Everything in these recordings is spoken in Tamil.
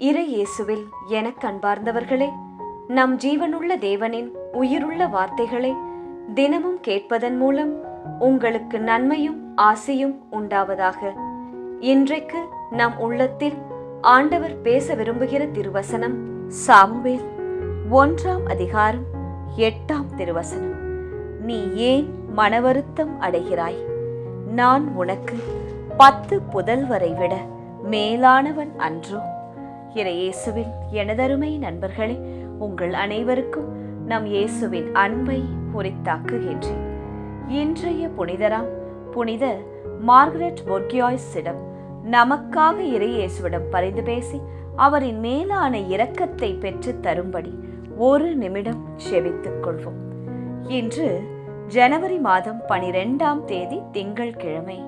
இறை இயேசுவில் எனக் கண்பார்ந்தவர்களே நம் ஜீவனுள்ள தேவனின் உயிருள்ள வார்த்தைகளை தினமும் கேட்பதன் மூலம் உங்களுக்கு நன்மையும் ஆசையும் உண்டாவதாக. இன்றைக்கு நம் உள்ளத்தில் ஆண்டவர் பேச விரும்புகிற திருவசனம் சாமுவேல் ஒன்றாம் அதிகாரம் எட்டாம் திருவசனம். நீ ஏன் மனவருத்தம் அடைகிறாய்? நான் உனக்கு பத்து புதல்வரை விட மேலானவன் அன்றோ? இறையேசுவில் எனதருமை நண்பர்களே உங்கள் அனைவருக்கும் நம் இயேசுவின் அன்பை உரித்தாக்குகின்றேன். இன்றைய புனிதராம் புனித மார்கரெட் பொர்கியாய்ஸிடம் நமக்காக இறையேசுவிடம் பரிந்து பேசி அவரின் மேலான இரக்கத்தை பெற்று தரும்படி ஒரு நிமிடம் செவித்துக் கொள்வோம். இன்று ஜனவரி மாதம் பனிரெண்டாம் தேதி திங்கள்கிழமை.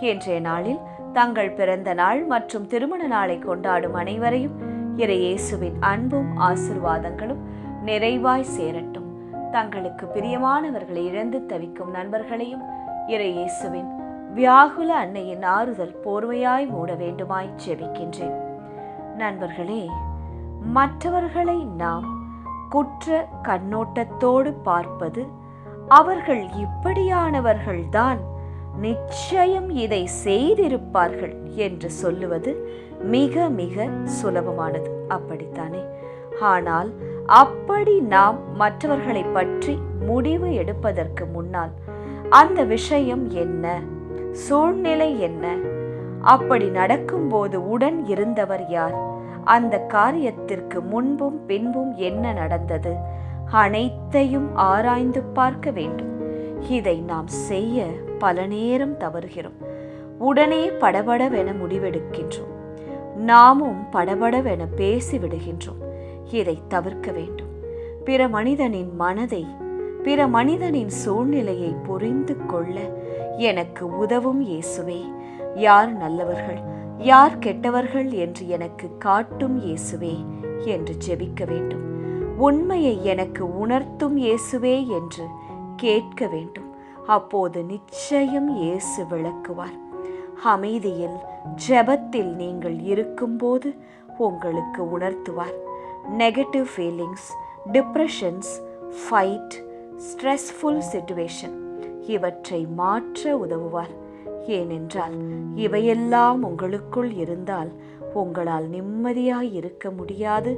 இன்றைய நாளில் தங்கள் பிறந்த நாள் மற்றும் திருமண நாளை கொண்டாடும் அனைவரையும் இறையேசுவின் அன்பும் ஆசிர்வாதங்களும் நிறைவாய் சேரட்டும். தங்களுக்கு பிரியமானவர்களை இழந்து தவிக்கும் நண்பர்களையும் இறையேசுவின் வியாகுல அன்னையின் ஆறுதல் போர்வையாய் மூட வேண்டுமாய் ஜெபிக்கின்றேன். நண்பர்களே மற்றவர்களை நாம் குற்ற கண்ணோட்டத்தோடு பார்ப்பது அவர்கள் இப்படியானவர்கள்தான் நிச்சயம் இதை செய்திருப்பார்கள் என்று சொல்லுவது மிக மிக சுலபமானது. அப்படித்தானே? ஆனால் அப்படி நாம் மற்றவர்களை பற்றி முடிவு எடுப்பதற்கு முன்னால் அந்த விஷயம் என்ன? சூழ்நிலை என்ன? அப்படி நடக்கும்போது உடன் இருந்தவர் யார்? அந்த காரியத்திற்கு முன்பும் பின்பும் என்ன நடந்தது? அனைத்தையும் ஆராய்ந்து பார்க்க வேண்டும். இதை நாம் செய்ய பல நேரம் தவறுகிறோம். உடனே படபடவென முடிவெடுக்கின்றோம். நாமும் படபடவென பேசிவிடுகின்றோம். இதை தவிர்க்க வேண்டும். பிற மனிதனின் மனதை பிற மனிதனின் சூழ்நிலையை புரிந்து கொள்ள எனக்கு உதவும் இயேசுவே. யார் நல்லவர்கள் யார் கெட்டவர்கள் என்று எனக்கு காட்டும் இயேசுவே என்று ஜெபிக்க வேண்டும். உண்மையை எனக்கு உணர்த்தும் இயேசுவே என்று கேட்க வேண்டும். அப்போது நிச்சயம் இயேசு விளக்குவார். அமைதியில் ஜெபத்தில் நீங்கள் இருக்கும்போது உங்களுக்கு உணர்த்துவார். Negative feelings depressions fight stressful situation இவற்றை மாற்ற உதவுவார். ஏனென்றால் இவையெல்லாம் உங்களுக்குள் இருந்தால் உங்களால் நிம்மதியாய் இருக்க முடியாது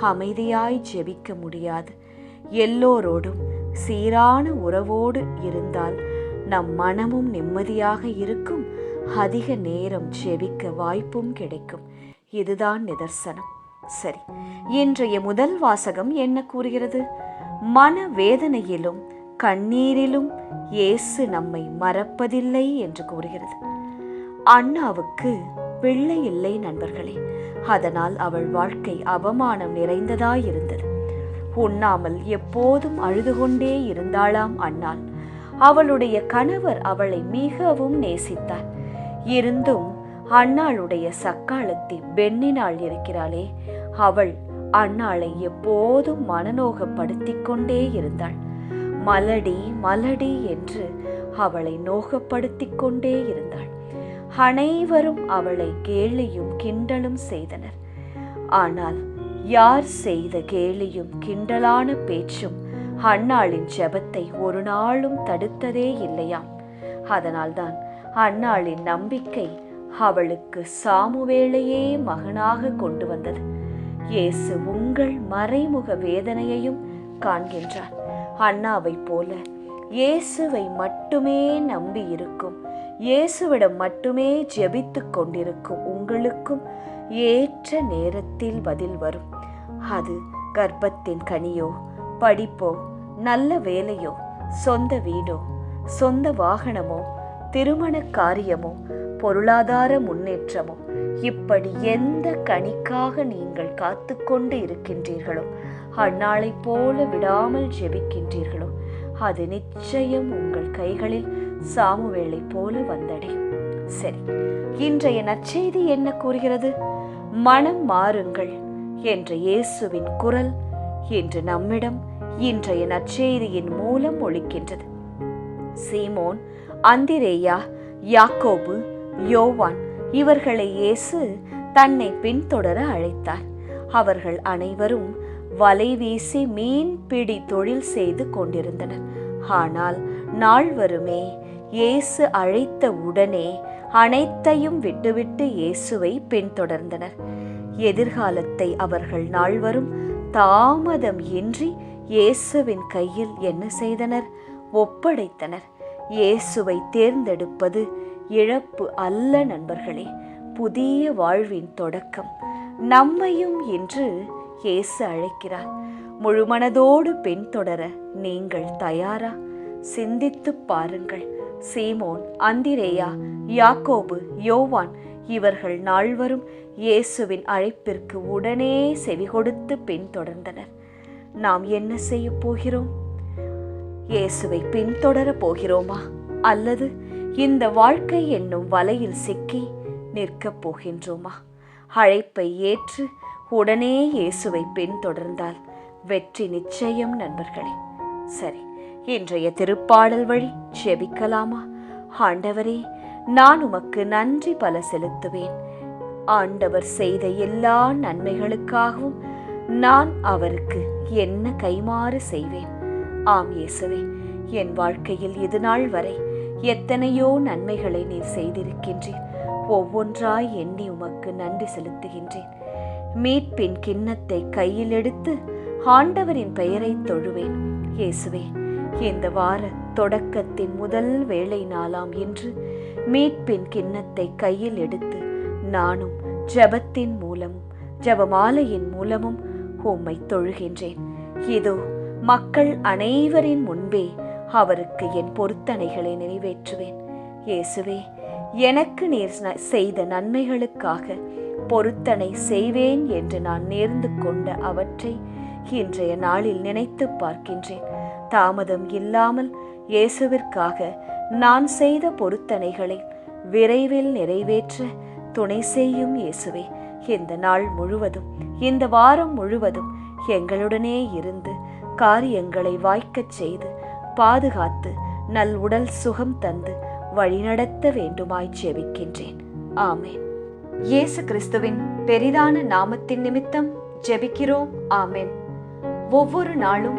அமைதியாய் ஜெபிக்க முடியாது. எல்லோரோடும் சீரான உறவோடு இருந்தால் நம் மனமும் நிம்மதியாக இருக்கும். அதிக நேரம் செவிக்க வாய்ப்பும் கிடைக்கும். இதுதான் நிதர்சனம். சரி இன்றைய முதல் வாசகம் என்ன கூறுகிறது? மன வேதனையிலும் கண்ணீரிலும் இயேசு நம்மை மறப்பதில்லை என்று கூறுகிறது. அண்ணாவுக்கு பிள்ளை இல்லை நண்பர்களே. அதனால் அவள் வாழ்க்கை அவமானம் நிறைந்ததாயிருந்தது. உண்ணாமல் எப்போதும் அழுது கொண்டே இருந்தாளாம் அண்ணாள். அவளுடைய கணவர் அவளை மிகவும் நேசித்தார். இருந்தும் அண்ணாளுடைய சக்காலத்தி பெண்ணினாள் இருக்கிறாளே அவள் அண்ணாளை எப்போதும் மனநோகப்படுத்திக் கொண்டே இருந்தாள். மலடி மலடி என்று அவளை நோகப்படுத்திக் கொண்டே இருந்தாள். அனைவரும் அவளை கேலியும் கிண்டலும் செய்தனர். ஆனால் யார் செய்த கேலியும் கிண்டலான பேச்சும் அன்னாளின் ஜெபத்தை ஒரு நாளும் தடுத்ததே இல்லையாம். அதனால்தான் அன்னாளின் நம்பிக்கை அவளுக்கு சாமுவேளையே மகனாக கொண்டு வந்தது. இயேசு உங்கள் மறைமுக வேதனையையும் காண்கின்றார். அண்ணாவைப் போல இயேசுவை மட்டுமே நம்பி இருக்கும் இயேசுவிடம் மட்டுமே ஜெபித்துக் கொண்டிருக்கும் உங்களுக்கும் ஏற்ற நேரத்தில் பதில் வரும். அது கர்ப்பத்தின் கனியோ படிப்போ நல்ல வேலையோ சொந்த வீடோ சொந்த வாகனமோ திருமண காரியமோ பொருளாதார முன்னேற்றமோ இப்படி எந்த கணிக்காக நீங்கள் காத்துக்கொண்டு இருக்கின்றீர்களோ அந்நாளைப் போல விடாமல் ஜெபிக்கின்றீர்களோ அது நிச்சயம் உங்கள் கைகளில் சாமுவேளை போல வந்தடையும் சரி இன்றைய நற்செய்தி என்ன கூறுகிறது? மனம் மாறுங்கள் என்ற இயேசுவின் குரல் இன்று நம்மிடம் இன்றைய நற்செய்தியின் மூலம் ஒழிக்கின்றது சீமோன் அந்திரேயா யாக்கோபு யோவான் இவர்களை இயேசு தன்னை பின்தொடர அழைத்தார். அவர்கள் அனைவரும் வலை வீசி மீன் பிடி தொழில் செய்து கொண்டிருந்தனர். ஆனால் நாள் வருமே இயேசு அழைத்த உடனே அனைத்தையும் விட்டுவிட்டு இயேசுவை பின்தொடர்ந்தனர். எதிர்காலத்தை அவர்கள் நால்வரும் தாமதம் இன்றி இயேசுவின் கையில் என்ன செய்தனர்? ஒப்படைத்தனர். இயேசுவை தேர்ந்தெடுப்பது இழப்பு அல்ல நண்பர்களே புதிய வாழ்வின் தொடக்கம். நம்மையும் இன்று இயேசு அழைக்கிறார். முழுமனதோடு பின்தொடர நீங்கள் தயாரா? சிந்தித்துப் பாருங்கள். சீமோன் அந்திரேயா யாக்கோபு யோவான் இவர்கள் நால்வரும் இயேசுவின் அழைப்பிற்கு உடனே செவிகொடுத்து பின்தொடர்ந்தனர். நாம் என்ன செய்ய போகிறோம்? இயேசுவை பின்தொடர போகிறோமா? அல்லது இந்த வாழ்க்கை என்னும் வலையில் சிக்கி நிற்கப் போகின்றோமா? அழைப்பை ஏற்று உடனே இயேசுவை பின்தொடர்ந்தால் வெற்றி நிச்சயம் நண்பர்களே. சரி இன்றைய திருப்பாடல் வழி செபிக்கலாமா? ஆண்டவரே நான் உமக்கு நன்றி பல செலுத்துவேன். ஆண்டவர் செய்த எல்லா நன்மைகளுக்காகவும் நான் அவருக்கு என்ன கைமாறு செய்வேன்? ஆம் இயேசுவே என் வாழ்க்கையில் இது நாள் வரை எத்தனையோ நன்மைகளை நீர் செய்திருக்கின்றேன் ஒவ்வொன்றாய் எண்ணி உமக்கு நன்றி செலுத்துகின்றேன். மீட்பின் கிண்ணத்தை கையில் எடுத்து ஆண்டவரின் பெயரை தொழுவேன். இயேசுவே இந்த வார தொடக்கத்தின் முதல் வேலை நாளாம் இன்று மீட்பின் கிண்ணத்தை கையில் எடுத்து நானும் ஜெபத்தின் மூலமும் ஜெபமாலையின் மூலமும் உம்மை தொழுகின்றேன். இதோ மக்கள் அனைவரின் முன்பே அவருக்கு என் பொருத்தனைகளை நிறைவேற்றுவேன். இயேசுவே எனக்கு நீர் ந- செய்த நன்மைகளுக்காக பொருத்தனை செய்வேன் என்று நான் நேர்ந்து கொண்ட அவற்றை இன்றைய நாளில் நினைத்து பார்க்கின்றேன். தாமதம் இல்லாமல் இயேசுவிற்காக நான் செய்த பொருத்தனைகளை விரைவில் நிறைவேற்ற துணை செய்யும் இயேசுவே இந்த நாள் முழுவதும் இந்த வாரம் முழுவதும் எங்களுடனே இருந்து காரியங்களை வாய்க்கச் செய்து பாதுகாத்து நல் உடல் சுகம் தந்து வழிநடத்த வேண்டுமாய் ஜெபிக்கின்றேன். ஆமேன். இயேசு கிறிஸ்துவின் பெரிதான நாமத்தின் நிமித்தம் ஜெபிக்கிறோம். ஆமேன். ஒவ்வொரு நாளும்